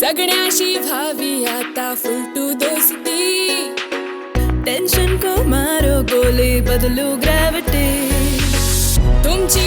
जगण्याशी व्हावी आता फुलटू दोस्ती. टेन्शन को मारो गोले बदलू ग्रॅव्हिटी तुमची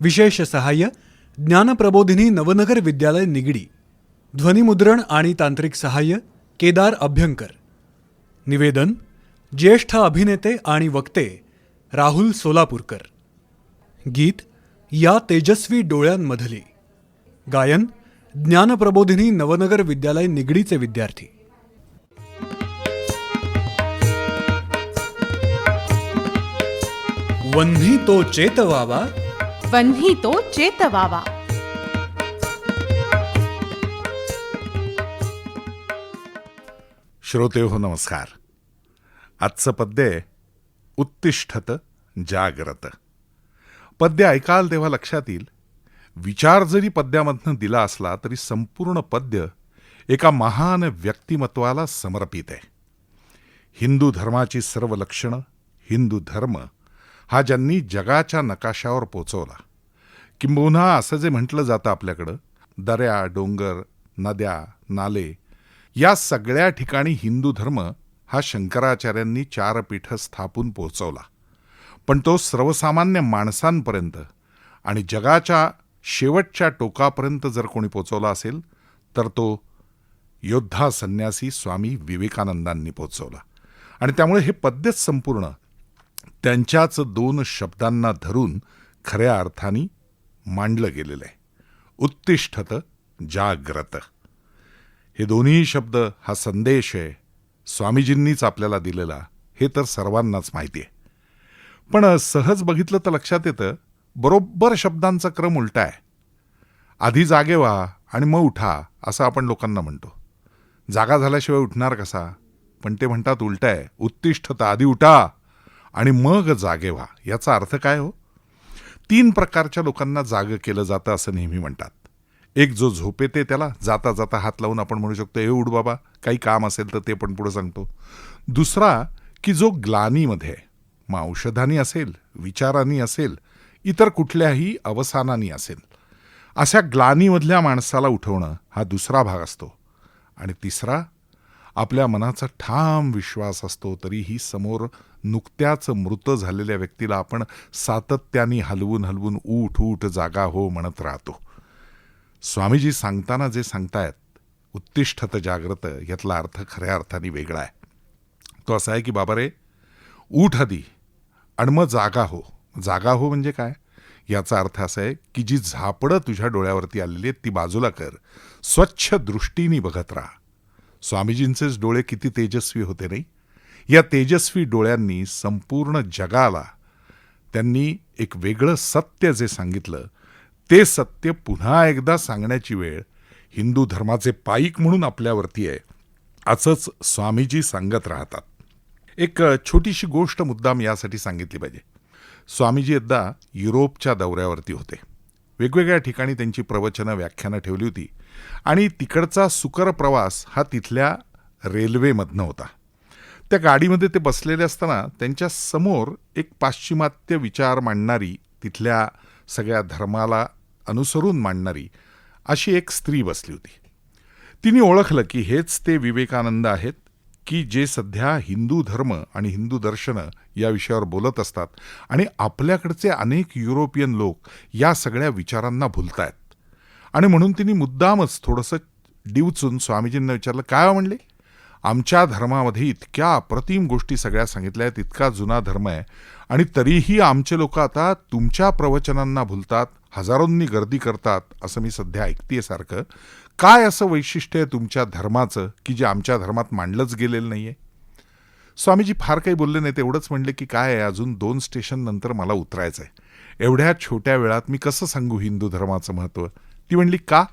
विशेष सहाय्य ज्ञानप्रबोधिनी नवनगर विद्यालय निगडी ध्वनिमुद्रण आणि तांत्रिक सहाय्य केदार अभ्यंकर. निवेदन ज्येष्ठ अभिनेते आणि वक्ते राहुल सोलापूरकर. गीत या तेजस्वी डोळ्यांमधली. गायन ज्ञानप्रबोधिनी नवनगर विद्यालय निगडीचे विद्यार्थी. वन्ही तो चेतवावा वन्ही तो चेतवावा। श्रोते हो नमस्कार। आजचं पद्य आहे उत्तिष्ठत जाग्रत। पद्य ऐकाल तेव्हा लक्षात येईल विचार जरी पद्यामधनं दिला असला तरी संपूर्ण पद्य एका महान व्यक्तिमत्वाला समर्पित आहे. हिंदू धर्माची सर्व लक्षणं हिंदू धर्म हा ज्यांनी जगाच्या नकाशावर पोचवला. किंबहुना असं जे म्हटलं जातं आपल्याकडं दऱ्या डोंगर नद्या नाले या सगळ्या ठिकाणी हिंदू धर्म हा शंकराचार्यांनी चार पीठं स्थापून पोहोचवला पण तो सर्वसामान्य माणसांपर्यंत आणि जगाच्या शेवटच्या टोकापर्यंत जर कोणी पोचवला असेल तर तो योद्धा संन्यासी स्वामी विवेकानंदांनी पोचवला. आणि त्यामुळे हे पद्यच संपूर्ण त्यांच्याच दोन शब्दांना धरून खऱ्या अर्थाने मांडलं गेलेलं आहे. उत्तिष्ठत जाग्रत. हे दोन्ही शब्द हा संदेश आहे. स्वामीजींनीच आपल्याला दिलेला. हे तर सर्वांनाच माहिती आहे. पण सहज बघितलं तर लक्षात येतं बरोबर शब्दांचा क्रम उलटा आहे. आधी जागे व्हा आणि मग उठा असं आपण लोकांना म्हणतो. जागा झाल्याशिवाय उठणार कसा? पण ते म्हणतात उलटा आहे. उत्तिष्ठता आधी उठा. आणि मग जागे व्हा. याचा अर्थ काय हो? तीन प्रकारच्या लोकांना जागं केलं जातं असं नेहमी म्हणतात. एक जो झोपेते त्याला जाता जाता हात लावून आपण म्हणू शकतो हे उड बाबा काही काम असेल तर ते पण पुढे सांगतो. दुसरा की जो ग्लानीमध्ये आहे मग औषधानी असेल विचारांनी असेल इतर कुठल्याही अवसानानी असेल अशा ग्लानीमधल्या माणसाला उठवणं हा दुसरा भाग असतो. आणि तिसरा आपल्या मनाचा ठाम विश्वास असतो तरीही समोर नुकत्याच मृत झालेल्या व्यक्तीला आपण सातत्याने हलवून हलवून उठ उठ जागा हो म्हणत राहतो. स्वामीजी सांगताना जे सांगतायत उत्तिष्ठत जाग्रत यातला अर्थ खऱ्या अर्थाने वेगळा आहे. तो असा आहे की बाबा रे उठ आधी आणि मग जागा हो. जागा हो म्हणजे काय? याचा अर्थ असा आहे की जी झापडं तुझ्या डोळ्यावरती आलेली आहेत ती बाजूला कर. स्वच्छ दृष्टीने बघत राहा. स्वामीजींचेच डोळे किती तेजस्वी होते नाही? या तेजस्वी डोळ्यांनी संपूर्ण जगाला त्यांनी एक वेगळं सत्य जे सांगितलं ते सत्य पुन्हा एकदा सांगण्याची वेळ हिंदू धर्माचे पाईक म्हणून आपल्यावरती आहे असंच स्वामीजी सांगत राहतात. एक छोटीशी गोष्ट मुद्दाम यासाठी सांगितली पाहिजे. स्वामीजी एकदा युरोपच्या दौऱ्यावरती होते. वेगवेगळ्या ठिकाणी त्यांची प्रवचनं व्याख्यानं ठेवली होती आणि तिकडचा सुकर प्रवास हा तिथल्या रेल्वेमधनं होता. त्या गाडीमध्ये ते बसलेले असताना त्यांच्यासमोर एक पाश्चिमात्य विचार मांडणारी तिथल्या सगळ्या धर्माला अनुसरून मांडणारी अशी एक स्त्री बसली होती. तिने ओळखलं की हेच ते विवेकानंद आहेत की जे सध्या हिंदू धर्म आणि हिंदू दर्शनं या विषयावर बोलत असतात आणि आपल्याकडचे अनेक युरोपियन लोक या सगळ्या विचारांना भुलतायत. आणि म्हणून तिने मुद्दामच थोडंसं डिवचून स्वामीजींना विचारलं काय हो म्हणले? आमच्या धर्मामध्ये इतक्या अप्रतिम गोष्टी सगळ्या सांगितल्या आहेत इतका जुना धर्म आहे. आणि तरीही आमचे लोक आता तुमच्या प्रवचनांना भुलतात हजारोंनी गर्दी करतात असं मी सध्या ऐकते सारखं. काय असं वैशिष्ट्य आहे तुमच्या धर्माचं की जे आमच्या धर्मात मांडलंच गेलेलं नाही आहे स्वामीजी फार काही बोलले नाही तेवढंच म्हणले की काय आहे अजून दोन स्टेशन नंतर मला उतरायचं आहे एवढ्या छोट्या वेळात मी कसं सांगू हिंदू धर्माचं महत्त्व? ती म्हणली का?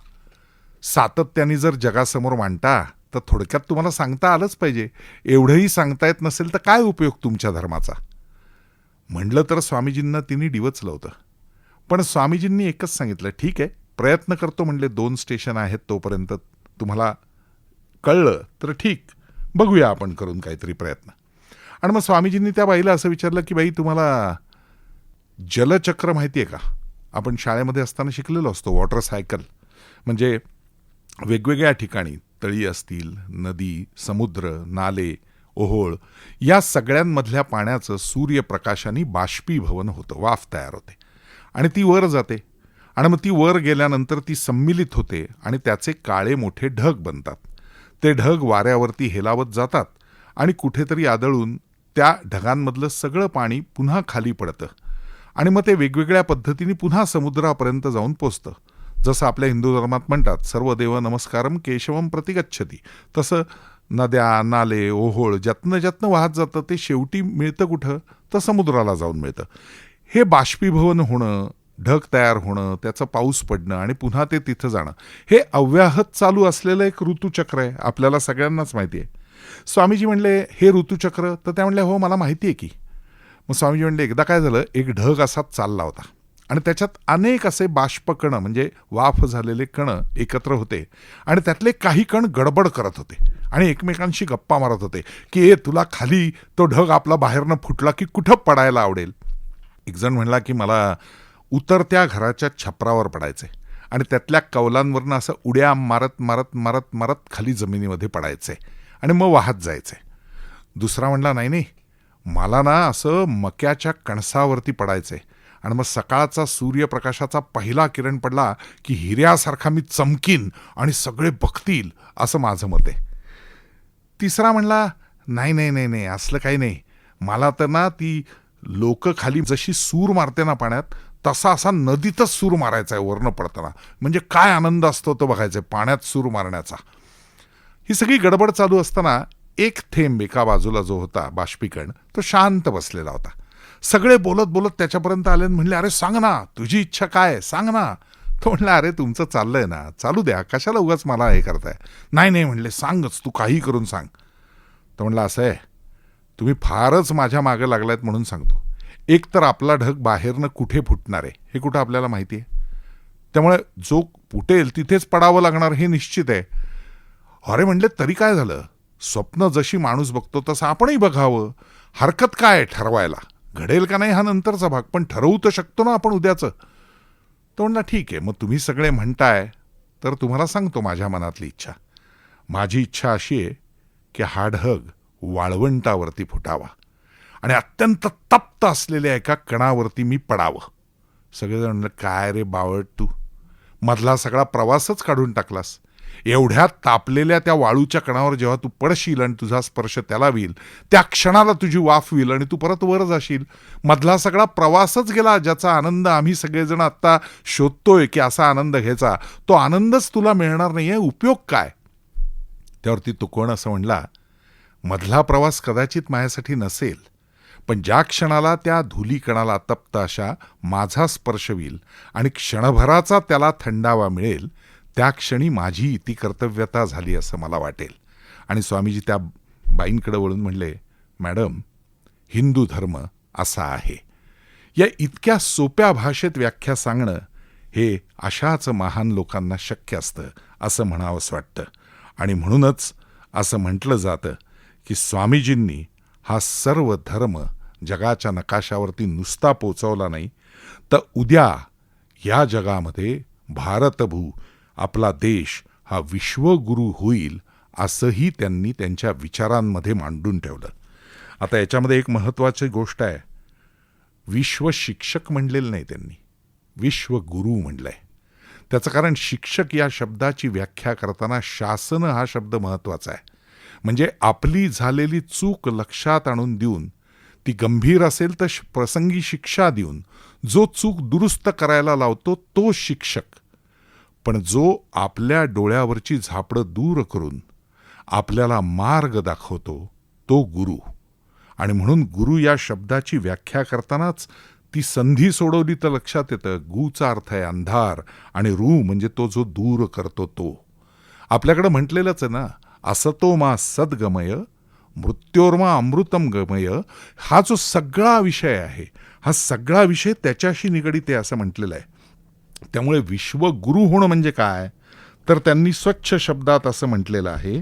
सातत्याने जर जगासमोर मांडता तर थोडक्यात तुम्हाला सांगता आलंच पाहिजे. एवढंही सांगता येत नसेल तर काय उपयोग तुमच्या धर्माचा? म्हणलं तर स्वामीजींना तिने डिवचलं होतं पण स्वामीजींनी एकच सांगितलं ठीक आहे प्रयत्न करतो म्हणले दोन स्टेशन आहेत तोपर्यंत तुम्हाला कळलं तर ठीक बघूया आपण करून काहीतरी प्रयत्न. आणि मग स्वामीजींनी त्या बाईला असं विचारलं की बाई तुम्हाला जलचक्र माहिती आहे का? आपण शाळेमध्ये असताना शिकलेलो असतो वॉटर सायकल. म्हणजे वेगवेगळ्या ठिकाणी तळी असतील नदी समुद्र नाले ओहोळ या सगळ्यांमधल्या पाण्याचं सूर्यप्रकाशाने बाष्पीभवन होतं वाफ तयार होते. आणि ती वर जाते. आणि मग ती वर गेल्यानंतर ती सम्मिलित होते आणि त्याचे काळे मोठे ढग बनतात. ते ढग वाऱ्यावरती हेलावत जातात आणि कुठेतरी आदळून त्या ढगांमधलं सगळं पाणी पुन्हा खाली पडतं. आणि मग ते वेगवेगळ्या पद्धतीने पुन्हा समुद्रापर्यंत जाऊन पोचतं. जसं आपल्या हिंदू धर्मात म्हणतात सर्व देव नमस्कारम केशवम प्रतिगच्छती. तसं नद्या नाले ओहोळ ज्यातनं ज्यातनं वाहत जातं ते शेवटी मिळतं कुठं? तर समुद्राला जाऊन मिळतं. हे बाष्पीभवन होणं ढग तयार होणं त्याचं पाऊस पडणं आणि पुन्हा ते तिथं जाणं हे अव्याहत चालू असलेलं एक ऋतुचक्र आहे आपल्याला सगळ्यांनाच माहिती आहे. स्वामीजी म्हणले हे ऋतुचक्र? तर त्या म्हणल्या हो मला माहिती आहे की. मग स्वामीजी म्हणले एकदा काय झालं? एक ढग असाच चालला होता. आणि त्याच्यात अनेक असे बाष्पकणं म्हणजे वाफ झालेले कणं एकत्र होते. आणि त्यातले काही कण गडबड करत होते. आणि एकमेकांशी गप्पा मारत होते की ए तुला खाली तो ढग आपला बाहेरनं फुटला की कुठं पडायला आवडेल? एकजण म्हणला की मला उतरत्या घराच्या छपरावर पडायचे आणि त्यातल्या कौलांवरनं असं उड्या मारत मारत मारत मारत खाली जमिनीमध्ये पडायचे आणि मग वाहत जायचे दुसरा म्हणला नाही नाही. मला ना असं मक्याच्या कणसावरती पडायचे आणि मग सकाळचा सूर्यप्रकाशाचा पहिला किरण पडला की हिऱ्यासारखा मी चमकीन आणि सगळे बघतील असं माझं मत आहे. तिसरा म्हणला नाही नाही नाही नाही असलं काही नाही. मला तर ना ती लोक खाली जशी सूर मारते ना पाण्यात तसा असा नदीतच सूर मारायचा आहे वरनं पडताना. म्हणजे काय आनंद असतो तो बघायचा पाण्यात सूर मारण्याचा. ही सगळी गडबड चालू असताना एक थेंब एका बाजूला जो होता बाष्पीकरण तो शांत बसलेला होता. सगळे बोलत बोलत त्याच्यापर्यंत आले आणि म्हणले अरे सांग ना तुझी इच्छा काय आहे? सांग ना. तो म्हणला अरे तुमचं चाललंय ना चालू द्या कशाला उगाच मला हे करताय? नाही नाही म्हणले सांगच तू काही करून सांग. तो म्हणला असं आहे तुम्ही फारच माझ्या मागे लागलायत म्हणून सांगतो. एक तर आपला ढग बाहेरनं कुठे फुटणार आहे हे कुठं आपल्याला माहिती आहे? त्यामुळे जो फुटेल तिथेच पडावं लागणार हे निश्चित आहे. अरे म्हणले तरी काय झालं? स्वप्न जशी माणूस बघतो तसं आपणही बघावं. हरकत काय ठरवायला? घडेल का नाही हा नंतरचा भाग? पण ठरवू तर शकतो ना आपण उद्याचं. तो म्हणला ठीक आहे मग तुम्ही सगळे म्हणताय तर तुम्हाला सांगतो माझ्या मनातली इच्छा. माझी इच्छा अशी आहे की हा ढग वाळवंटावरती फुटावा आणि अत्यंत तप्त असलेल्या एका कणावरती मी पडावं. सगळेजण म्हणलं काय रे बावट तू? मधला सगळा प्रवासच काढून टाकलास. एवढ्या तापलेल्या त्या वाळूच्या कणावर जेव्हा तू पडशील आणि तुझा स्पर्श त्याला होईल त्या क्षणाला तुझी वाफ होईल आणि तू परत वर जाशील. मधला सगळा प्रवासच गेला ज्याचा आनंद आम्ही सगळेजण आत्ता शोधतोय की असा आनंद घ्यायचा. तो आनंदच तुला मिळणार नाही आहे उपयोग काय? त्यावरती तो कोण असं म्हणला मधला प्रवास कदाचित माझ्यासाठी नसेल पण ज्या क्षणाला त्या धुलीकणाला तप्त अशा माझा स्पर्श होईल आणि क्षणभराचा त्याला थंडावा मिळेल त्या क्षणी माझी ती कर्तव्यता झाली असं मला वाटेल. आणि स्वामीजी त्या बाईंकडे वळून म्हणले मॅडम हिंदू धर्म असा आहे. या इतक्या सोप्या भाषेत व्याख्या सांगणं हे अशाच महान लोकांना शक्य असतं असं म्हणावंसं वाटतं. आणि म्हणूनच असं म्हटलं जातं की स्वामीजींनी हा सर्व धर्म जगाच्या नकाशावरती नुसता पोचवला नाही तर उद्या या जगामध्ये भारतभू आपला देश हा विश्वगुरू होईल असंही त्यांनी त्यांच्या विचारांमध्ये मांडून ठेवलं. आता याच्यामध्ये एक महत्त्वाची गोष्ट आहे. विश्व शिक्षक म्हणलेलं नाही त्यांनी. विश्वगुरू आहे त्याचं कारण शिक्षक या शब्दाची व्याख्या करताना शासन हा शब्द महत्त्वाचा आहे. म्हणजे आपली झालेली चूक लक्षात आणून देऊन ती गंभीर असेल तर श- प्रसंगी शिक्षा देऊन जो चूक दुरुस्त करायला लावतो तो शिक्षक. पण जो आपल्या डोळ्यावरची झापडं दूर करून आपल्याला मार्ग दाखवतो तो गुरु. आणि म्हणून गुरु या शब्दाची व्याख्या करतानाच ती संधी सोडवली तर लक्षात येतं गुचा अर्थ आहे अंधार आणि रू म्हणजे तो जो दूर करतो तो. आपल्याकडं म्हटलेलंच आहे ना असतो मा सद्गमय मृत्योर्मा अमृतम गमय हा जो सगळा विषय आहे हा सगळा विषय त्याच्याशी निगडीत आहे असं म्हटलेलं आहे. त्यामुळे विश्वगुरु होणं म्हणजे काय? तर त्यांनी स्वच्छ शब्दात असं म्हटलेलं आहे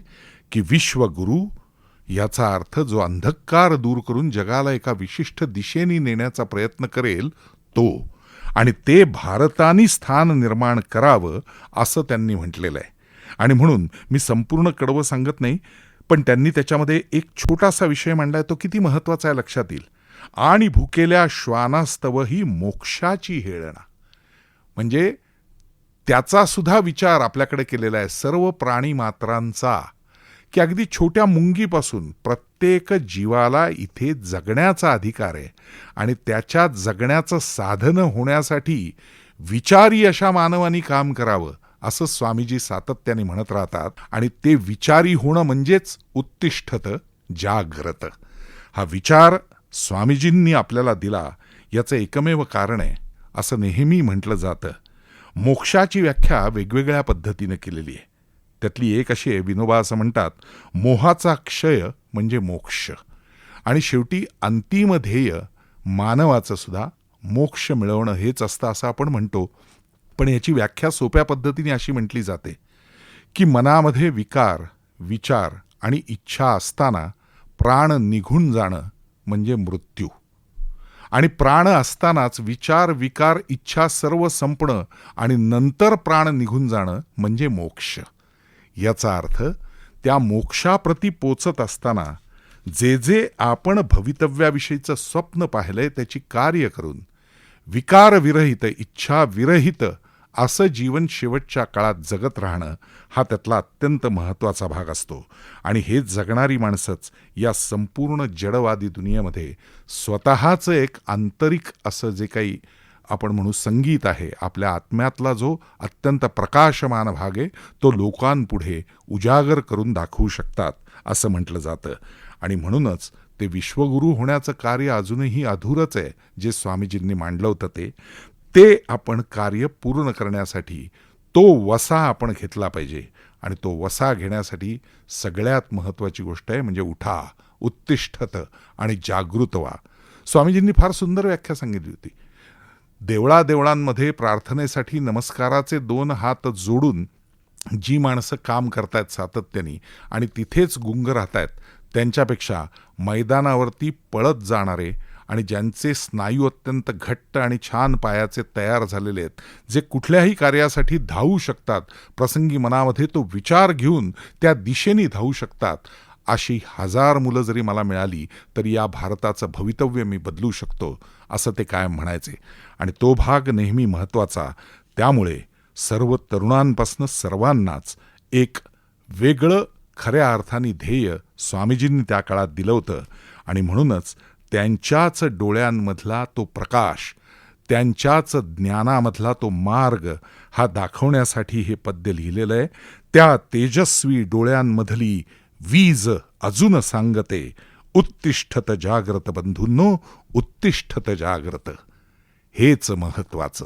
की विश्वगुरु याचा अर्थ जो अंधकार दूर करून जगाला एका विशिष्ट दिशेने नेण्याचा प्रयत्न करेल तो. आणि ते भारतानी स्थान निर्माण करावं असं त्यांनी म्हटलेलं आहे. आणि म्हणून मी संपूर्ण कडवं सांगत नाही पण त्यांनी त्याच्यामध्ये एक छोटासा विषय मांडलाय तो किती महत्त्वाचा आहे लक्षात येईल. आणि भुकेल्या श्वानास्तव ही मोक्षाची हेळणा. म्हणजे त्याचा सुद्धा विचार आपल्याकडे केलेला आहे. सर्व प्राणी मात्रांचा. की अगदी छोट्या मुंगीपासून प्रत्येक जीवाला इथे जगण्याचा अधिकार आहे. आणि त्याच्या जगण्याचं साधन होण्यासाठी विचारी अशा मानवानी काम करावं असं स्वामीजी सातत्याने म्हणत राहतात. आणि ते विचारी होणं म्हणजेच उत्तिष्ठत जाग्रत हा विचार स्वामीजींनी आपल्याला दिला याचं एकमेव कारण आहे. असं नेहमी म्हटलं जातं. मोक्षाची व्याख्या वेगवेगळ्या पद्धतीनं केलेली आहे. त्यातली एक अशी आहे विनोबा असं म्हणतात मोहाचा क्षय म्हणजे मोक्ष. आणि शेवटी अंतिम ध्येय मानवाचं सुद्धा मोक्ष मिळवणं हेच असतं असं आपण म्हणतो. पण याची व्याख्या सोप्या पद्धतीने अशी म्हटली जाते की मनामध्ये विकार विचार आणि इच्छा असताना प्राण निघून जाणं म्हणजे मृत्यू. आणि प्राण असतानाच विचार विकार इच्छा सर्व संपणं आणि नंतर प्राण निघून जाणं म्हणजे मोक्ष. याचा अर्थ त्या मोक्षाप्रती पोचत असताना जे जे आपण भवितव्याविषयीचं स्वप्न पाहिलंय त्याची कार्य करून विकारविरहित इच्छाविरहित असं जीवन शेवटच्या काळात जगत राहणं हा त्यातला अत्यंत महत्त्वाचा भाग असतो. आणि हे जगणारी माणसंच या संपूर्ण जडवादी दुनियेमध्ये स्वतःचं एक आंतरिक असं जे काही आपण म्हणू संगीत आहे आपल्या आत्म्यातला जो अत्यंत प्रकाशमान भाग आहे तो लोकांपुढे उजागर करून दाखवू शकतात असं म्हटलं जातं. आणि म्हणूनच ते विश्वगुरू होण्याचं कार्य अजूनही अधूरच आहे जे स्वामीजींनी मांडलं होतं ते. ते आपण कार्य पूर्ण करण्यासाठी तो वसा आपण घेतला पाहिजे. आणि तो वसा घेण्यासाठी सगळ्यात महत्त्वाची गोष्ट आहे म्हणजे उठा उत्तिष्ठत आणि जागृत व्हा. स्वामीजींनी फार सुंदर व्याख्या सांगितली होती. देवळा देवळांमध्ये प्रार्थनेसाठी नमस्काराचे दोन हात जोडून जी माणसं काम करतायत सातत्याने आणि तिथेच गुंग राहतायत त्यांच्यापेक्षा मैदानावरती पळत जाणारे आणि ज्यांचे स्नायू अत्यंत घट्ट आणि छान पायाचे तयार झालेले आहेत जे कुठल्याही कार्यासाठी धावू शकतात प्रसंगी मनामध्ये तो विचार घेऊन त्या दिशेने धावू शकतात अशी हजार मुलं जरी मला मिळाली तरी या भारताचं भवितव्य मी बदलू शकतो असं ते कायम म्हणायचे. आणि तो भाग नेहमी महत्त्वाचा त्यामुळे सर्व तरुणांपासून सर्वांनाच एक वेगळं खऱ्या अर्थाने ध्येय स्वामीजींनी त्या काळात दिलं होतं. आणि म्हणूनच त्यांच्याच डोळ्यांमधला तो प्रकाश त्यांच्याच ज्ञानामधला तो मार्ग हा दाखवण्यासाठी हे पद्य लिहिलेलं आहे. त्या तेजस्वी डोळ्यांमधली वीज अजून सांगते उत्तिष्ठत जाग्रत बंधूंनो उत्तिष्ठत जाग्रत. हेच महत्वाचं